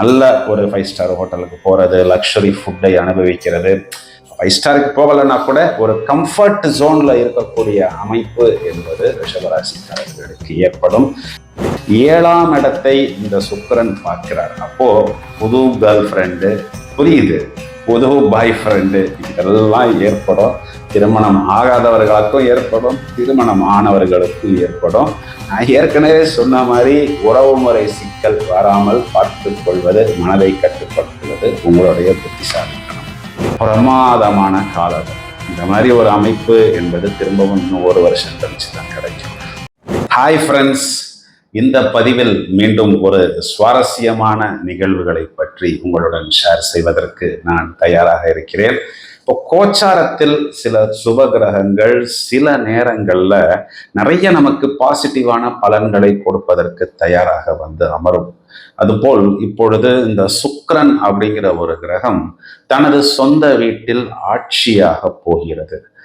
நல்ல ஒரு five star ஹோட்டலுக்கு போகிறது லக்ஸரி ஃபுட்டை அனுபவிக்கிறது. ஃபைவ் ஸ்டாருக்கு போகலைன்னா கூட ஒரு கம்ஃபர்ட் ஜோனில் இருக்கக்கூடிய அமைப்பு என்பது ரிஷபராசிக்காரர்களுக்கு ஏற்படும். ஏழாம் இடத்தை இந்த சுக்கரன் பார்க்கிறார். அப்போது புது கேர்ள் ஃப்ரெண்டு புரியுது. புது பாய் ஃப்ரெண்டு இதெல்லாம் ஏற்படும். திருமணம் ஆகாதவர்களுக்கும் ஏற்படும். திருமணம் ஆனவர்களுக்கும் ஏற்படும். நான் ஏற்கனவே சொன்ன மாதிரி உறவுமுறை சிக்கல் வராமல் பார்த்து கொள்வது மனதை கட்டுப்படுத்துவது உங்களுடைய புத்திசாலித்தனம். பிரமாதமான காலம் இந்த மாதிரி ஒரு அமைப்பு என்பது திரும்பவும் இன்னும் ஒரு வருஷம் கழிச்சு தான் கிடைக்கும். ஹாய் ஃப்ரெண்ட்ஸ் இந்த பதிவில் மீண்டும் ஒரு சுவாரஸ்யமான நிகழ்வுகளை பற்றி உங்களுடன் ஷேர் செய்வதற்கு நான் தயாராக இருக்கிறேன். இப்போ கோச்சாரத்தில் சில சுப கிரகங்கள் சில நேரங்களில் நிறைய நமக்கு பாசிட்டிவான பலன்களை கொடுப்பதற்கு தயாராக வந்து அமரும். அதுபோல் இப்பொழுது இந்த சுக்ரன் அப்படிங்கிற ஒரு கிரகம் தனது சொந்த வீட்டில் ஆட்சியாக போகிறது.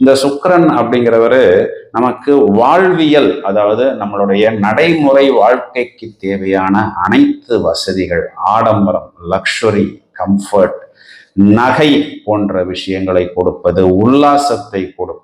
இந்த சுக்கரன் அப்படிங்கிறவரு நமக்கு வாழ்வியல் அதாவது நம்மளுடைய நடைமுறை வாழ்க்கைக்கு தேவையான அனைத்து வசதிகள் ஆடம்பரம் லக்ஸுரி கம்ஃபர்ட் நகை போன்ற விஷயங்களை கொடுப்பது உல்லாசத்தை கொடுப்பது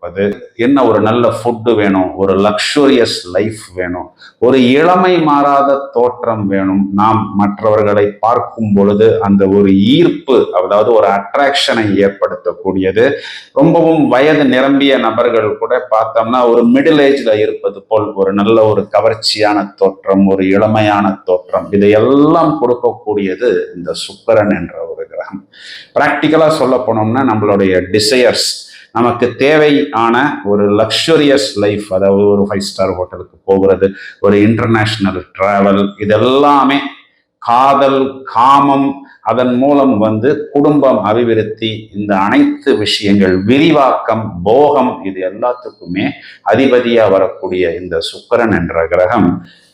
என்ன ஒரு நல்ல ஃபுட்டு வேணும்? ஒரு லக்ஷூரியஸ் லைஃப் வேணும். ஒரு இளமை மாறாத தோற்றம் வேணும். நாம் மற்றவர்களை பார்க்கும் பொழுது அந்த ஒரு ஈர்ப்பு அதாவது ஒரு அட்ராக்ஷனை ஏற்படுத்தக்கூடியது. ரொம்பவும் வயது நிரம்பிய நபர்கள் கூட பார்த்தோம்னா ஒரு மிடில் ஏஜ்ல இருப்பது போல் ஒரு நல்ல ஒரு கவர்ச்சியான தோற்றம் ஒரு இளமையான தோற்றம். இதையெல்லாம் கொடுக்கக்கூடியது இந்த சுக்கரன் என்ற ஒரு கிரகம். ப்ராக்டிக்கலாக சொல்ல போனோம்னா நம்மளுடைய டிசையர்ஸ் நமக்கு தேவையான ஒரு லக்ஸுரியஸ் லைஃப் அதாவது ஒரு ஃபைவ் ஸ்டார் ஹோட்டலுக்கு போகிறது ஒரு இன்டர்நேஷ்னல் ட்ராவல் இதெல்லாமே காதல் காமம் அதன் மூலம் வந்து குடும்பம் அபிவிருத்தி இந்த அனைத்து விஷயங்கள் விரிவாக்கம் போகம் இது எல்லாத்துக்குமே அதிபதியாக வரக்கூடிய இந்த சுக்கரன் என்ற கிரகம்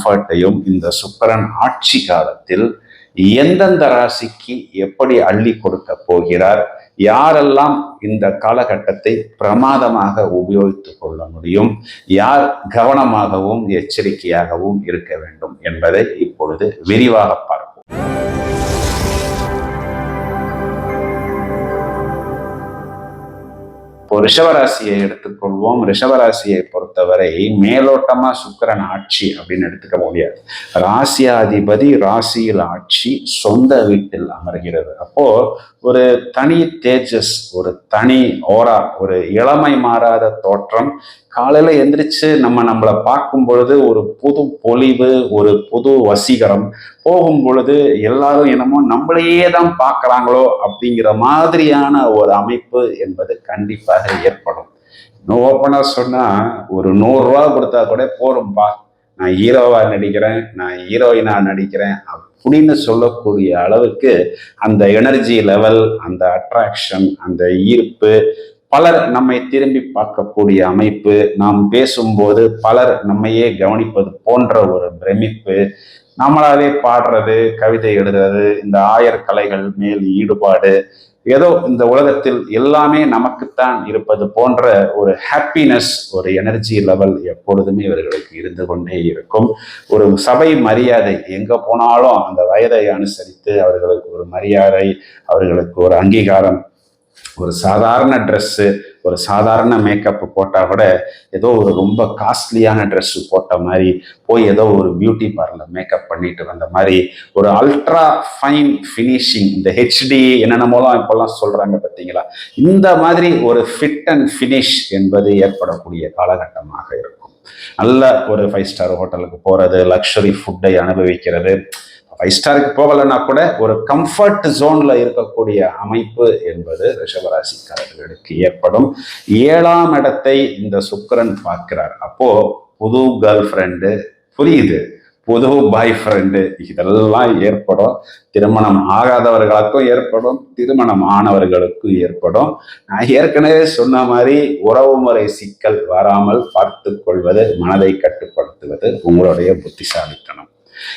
கம்ஃபர்ட்டையும் இந்த சுக்கரன் ஆட்சி காலத்தில் எந்தெந்த ராசிக்கு எப்படி அள்ளி கொடுக்க போகிறார் யாரெல்லாம் இந்த காலகட்டத்தை பிரமாதமாக உபயோகித்துக் கொள்ள முடியும் யார் கவனமாகவும் எச்சரிக்கையாகவும் இருக்க வேண்டும் என்பதை இப்பொழுது விரிவாக பார்க்க இப்போ ரிஷபராசியை எடுத்துக்கொள்வோம். ரிஷபராசியை பொறுத்தவரை மேலோட்டமா சுக்கிரன் ஆட்சி அப்படின்னு எடுத்துக்க முடியாது. ராசியாதிபதி ராசியில் ஆட்சி சொந்த வீட்டில் அமர்கிறது. அப்போ ஒரு தனி தேஜஸ் ஒரு தனி ஓரா ஒரு இளமை மாறாத தோற்றம். காலையில எந்திரிச்சு நம்ம நம்மளை பார்க்கும் பொழுது ஒரு புது பொலிவு ஒரு புது வசீகரம். போகும் பொழுது எல்லாரும் என்னமோ நம்மளையே தான் பார்க்குறாங்களோ அப்படிங்கிற மாதிரியான ஒரு அமைப்பு என்பது கண்டிப்பாக ஏற்படும். இன்னும் ஓப்பனாக சொன்னால் ஒரு நூறுரூவா கொடுத்தா கூட போகிறோம்ப்பா நான் ஹீரோவாக நடிக்கிறேன் நான் ஹீரோயினாக நடிக்கிறேன் அப்படின்னு சொல்லக்கூடிய அளவுக்கு அந்த எனர்ஜி லெவல் அந்த அட்ராக்ஷன் அந்த ஈர்ப்பு பலர் நம்மை திரும்பி பார்க்கக்கூடிய அமைப்பு நாம் பேசும்போது பலர் நம்மையே கவனிப்பது போன்ற ஒரு பிரமிப்பு நம்மளாவே பாடுறது கவிதை எழுதுறது இந்த ஆயர் கலைகள் மேல் ஈடுபாடு ஏதோ இந்த உலகத்தில் எல்லாமே நமக்குத்தான் இருப்பது போன்ற ஒரு ஹாப்பினஸ் ஒரு எனர்ஜி லெவல் எப்பொழுதுமே இவர்களுக்கு இருந்து கொண்டே இருக்கும். ஒரு சபை மரியாதை எங்க போனாலும் அந்த வயதை அனுசரித்து அவர்களுக்கு ஒரு மரியாதை அவர்களுக்கு ஒரு அங்கீகாரம் ஒரு சாதாரண ட்ரெஸ்ஸு ஒரு சாதாரண மேக்கப் போட்டால் கூட ஏதோ ஒரு ரொம்ப காஸ்ட்லியான ட்ரெஸ்ஸு போட்ட மாதிரி போய் ஏதோ ஒரு பியூட்டி பார்லர் மேக்கப் பண்ணிட்டு வந்த மாதிரி ஒரு அல்ட்ரா ஃபைன் ஃபினிஷிங் இந்த ஹெச்டி என்னென்னமோலாம் இப்போல்லாம் சொல்கிறாங்க பார்த்தீங்களா? இந்த மாதிரி ஒரு ஃபிட் அண்ட் ஃபினிஷ் என்பது ஏற்படக்கூடிய காலகட்டமாக இருக்கும். நல்ல ஒரு ஃபைவ் ஸ்டார் ஹோட்டலுக்கு போகிறது லக்ஸரி ஃபுட்டை அனுபவிக்கிறது ஃபைவ் ஸ்டாருக்கு போகலைன்னா கூட ஒரு கம்ஃபர்ட் ஜோன்ல இருக்கக்கூடிய அமைப்பு என்பது ரிஷபராசிக்காரர்களுக்கு ஏற்படும். ஏழாம் இடத்தை இந்த சுக்கரன் பார்க்கிறார். அப்போ புது கேர்ள் ஃப்ரெண்டு புரியுது. புது பாய் ஃப்ரெண்டு இதெல்லாம் ஏற்படும். திருமணம் ஆகாதவர்களுக்கும் ஏற்படும். திருமணம் ஆனவர்களுக்கும் ஏற்படும். நான் ஏற்கனவே சொன்ன மாதிரி உறவுமுறை சிக்கல் வராமல் பார்த்து கொள்வது மனதை கட்டுப்படுத்துவது உங்களுடைய புத்திசாலித்தனம்.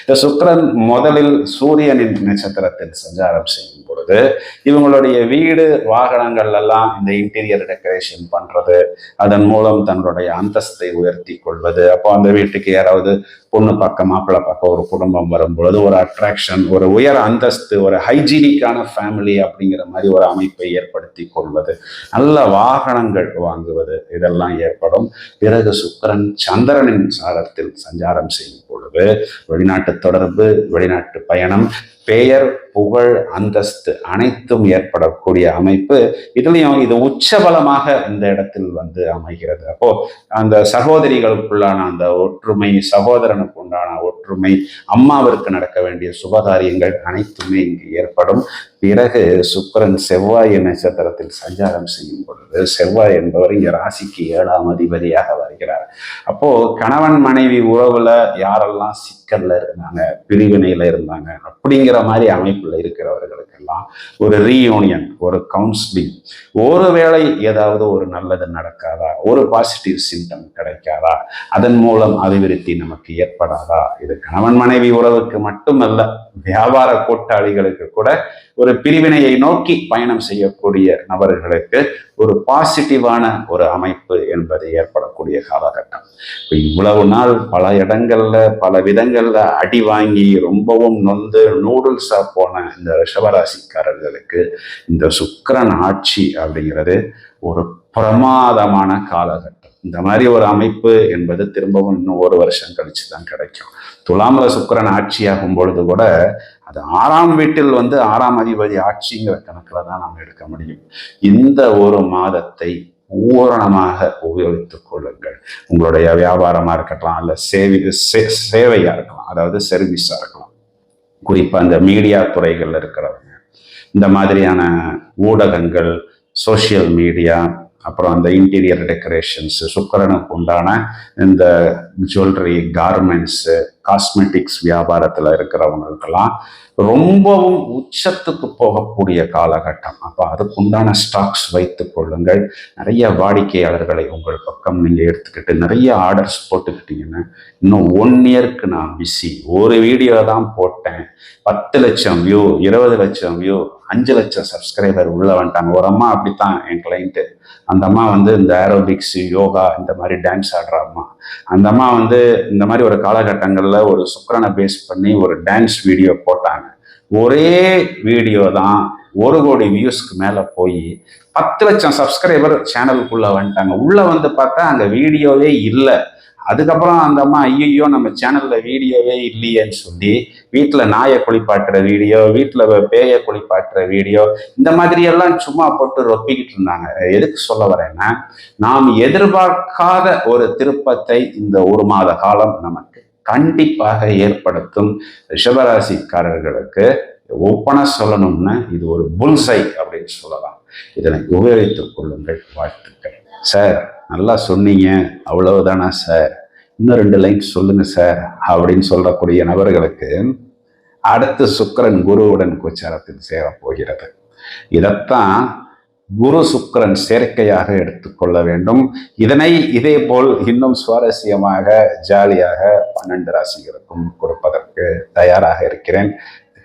இந்த சுக்கரன் முதலில் சூரியனின் நட்சத்திரத்தில் சஞ்சாரம் செய்யும். பொழுது இவங்களுடைய வீடு வாகனங்கள் எல்லாம் இந்த இன்டீரியர் டெக்கரேஷன் பண்றது. அதன் மூலம் தன்னுடைய அந்தஸ்தை உயர்த்தி கொள்வது. அப்போ அந்த வீட்டுக்கு யாராவது பொண்ணு பக்கம் மாப்பிள்ளை பக்கம் ஒரு குடும்பம் வரும் பொழுது ஒரு அட்ராக்ஷன் ஒரு உயர் அந்தஸ்து ஒரு ஹைஜீனிக்கான ஃபேமிலி அப்படிங்கிற மாதிரி ஒரு அமைப்பை ஏற்படுத்தி கொள்வது. நல்ல வாகனங்கள் வாங்குவது. இதெல்லாம் ஏற்படும். பிறகு சுக்கரன் சந்திரனின் சாரத்தில் சஞ்சாரம் செய்யும் பொழுது வெளிநாட்டு தொடர்பு வெளிநாட்டு பயணம் பெயர் புகழ் அந்தஸ்து அனைத்தும் ஏற்படக்கூடிய அமைப்பு இதுலயும் இது உச்சபலமாக இந்த இடத்தில் வந்து அமைகிறது. அப்போ அந்த சகோதரிகளுக்குள்ளான அந்த ஒற்றுமை சகோதரனுக்கு உண்டான ஒற்றுமை அம்மாவிற்கு நடக்க வேண்டிய சுபகாரியங்கள் அனைத்துமே இங்கு ஏற்படும். பிறகு சுக்கரன் செவ்வாய் நட்சத்திரத்தில் சஞ்சாரம் செய்யும் பொழுது செவ்வாய் என்பவர் இங்க ராசிக்கு ஏழாம் அதிபதியாக வருகிறார். அப்போ கணவன் மனைவி உறவுல யாரெல்லாம் சிக்கல்ல இருந்தாங்க பிரிவினையில இருந்தாங்க அப்படிங்கிற மாதிரி அமைப்புல இருக்கிறவர்களுக்கெல்லாம் ஒரு ரீயூனியன் ஒரு கவுன்சிலிங் ஒருவேளை ஏதாவது ஒரு நல்லது நடக்காதா ஒரு பாசிட்டிவ் சிம்டம் கிடைக்காதா அதன் மூலம் அபிவிருத்தி நமக்கு ஏற்படாதா? இது கணவன் மனைவி உறவுக்கு மட்டுமல்ல வியாபார கூட்டாளிகளுக்கு கூட ஒரு பிரிவினையை நோக்கி பயணம் செய்யக்கூடிய நபர்களுக்கு ஒரு பாசிட்டிவான ஒரு அமைப்பு என்பது ஏற்படக்கூடிய காலகட்டம். இவ்வளவு நாள் பல இடங்கள்ல பல விதங்கள்ல அடி வாங்கி ரொம்பவும் நொந்து நூடுல்ஸா போன இந்த ரிஷபராசிக்காரர்களுக்கு இந்த சுக்கரன் ஆட்சி அப்படிங்கிறது ஒரு பிரமாதமான காலகட்டம். இந்த மாதிரி ஒரு அமைப்பு என்பது திரும்பவும் இன்னும் ஒரு வருஷம் கழிச்சு தான் கிடைக்கும். துலாமல சுக்கரன் ஆட்சியாகும் பொழுது கூட அது ஆறாம் வீட்டில் வந்து ஆறாம் அதிபதி ஆட்சிங்கிற கணக்கில் தான் நாம் எடுக்க முடியும். இந்த ஒரு மாதத்தை பூரணமாக உபயோகித்துக் கொள்ளுங்கள். உங்களுடைய வியாபாரமாக இருக்கலாம் அல்ல சேவி சேவையாக இருக்கலாம் அதாவது சர்வீஸாக இருக்கலாம். குறிப்பாக இந்த மீடியா துறைகளில் இருக்கிறவங்க. இந்த மாதிரியான ஊடகங்கள் சோசியல் மீடியா அப்புறம் அந்த இன்டீரியர் டெக்கரேஷன்ஸ் சுக்கரனுக்கு உண்டான இந்த ஜுவல்லரி கார்மெண்ட்ஸு காஸ்மெட்டிக்ஸ் வியாபாரத்தில் இருக்கிறவங்களுக்கெல்லாம் ரொம்பவும் உச்சத்துக்கு போகக்கூடிய காலகட்டம். அப்போ அதுக்குண்டான ஸ்டாக்ஸ் வைத்து கொள்ளுங்கள். நிறைய வாடிக்கையாளர்களை உங்கள் பக்கம் நீங்கள் எடுத்துக்கிட்டு நிறைய ஆர்டர்ஸ் போட்டுக்கிட்டீங்கன்னா இன்னும் ஒன் இயர்க்கு நான் பிஸி ஒரு வீடியோ தான் போட்டேன். பத்து லட்சம் வியூ இருபது லட்சம் வியூ அஞ்சு லட்சம் சப்ஸ்கிரைபர் உள்ளே வந்துட்டாங்க. ஒரு அம்மா அப்படித்தான் என் கிளைண்ட்டு அந்த அம்மா வந்து இந்த ஏரோபிக்ஸ் யோகா இந்த மாதிரி டான்ஸ் ஆடுற அம்மா. அந்த அம்மா வந்து இந்த மாதிரி ஒரு காலகட்டங்களில் ஒரு சுக்கரனை பேஸ் பண்ணி ஒரு டான்ஸ் வீடியோ போட்டாங்க. ஒரே வீடியோ தான் ஒரு கோடி வியூஸ்க்கு மேலே போய் பத்து லட்சம் சப்ஸ்கிரைபர் சேனலுக்குள்ளே வந்துட்டாங்க. உள்ளே வந்து பார்த்தா அங்கே வீடியோவே இல்லை. அதுக்கப்புறம் அந்த அம்மா ஐயோ நம்ம சேனல்ல வீடியோவே இல்லையேன்னு சொல்லி வீட்டில் நாயை குளிப்பாட்டுற வீடியோ வீட்டில் பேயை குளிப்பாட்டுற வீடியோ இந்த மாதிரி எல்லாம் சும்மா போட்டு ரொப்பிக்கிட்டு இருந்தாங்க. எதுக்கு சொல்ல வரேன்னா நாம் எதிர்பார்க்காத ஒரு திருப்பத்தை இந்த ஒரு மாத காலம் நமக்கு கண்டிப்பாக ஏற்படுத்தும் ரிஷபராசிக்காரர்களுக்கு ஒப்பனை சொல்லணும்னா இது ஒரு புல்சை அப்படின்னு சொல்லலாம். இதனை உபயோகித்துக் கொள்ளுங்கள் வாழ்த்துக்கள். சார் நல்லா சொன்னீங்க. அவ்வளவுதானா சார்? இன்னும் ரெண்டு லைன் சொல்லுங்க சார் அப்படின்னு சொல்லக்கூடிய நபர்களுக்கு அடுத்து சுக்கரன் குருவுடன் கோச்சாரத்தில் சேரப்போகிறது இதைத்தான் குரு சுக்கரன் சேர்க்கையாக எடுத்துக்கொள்ள வேண்டும். இதனை இதே போல் இன்னும் சுவாரஸ்யமாக ஜாலியாக பன்னெண்டு ராசிகளுக்கும் கொடுப்பதற்கு தயாராக இருக்கிறேன்.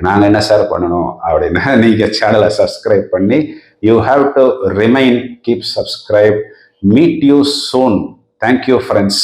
நாங்கள் என்ன சார் பண்ணணும் அப்படின்னா நீங்கள் சேனலை சப்ஸ்கிரைப் பண்ணி you have to remain keep subscribe meet you soon thank you friends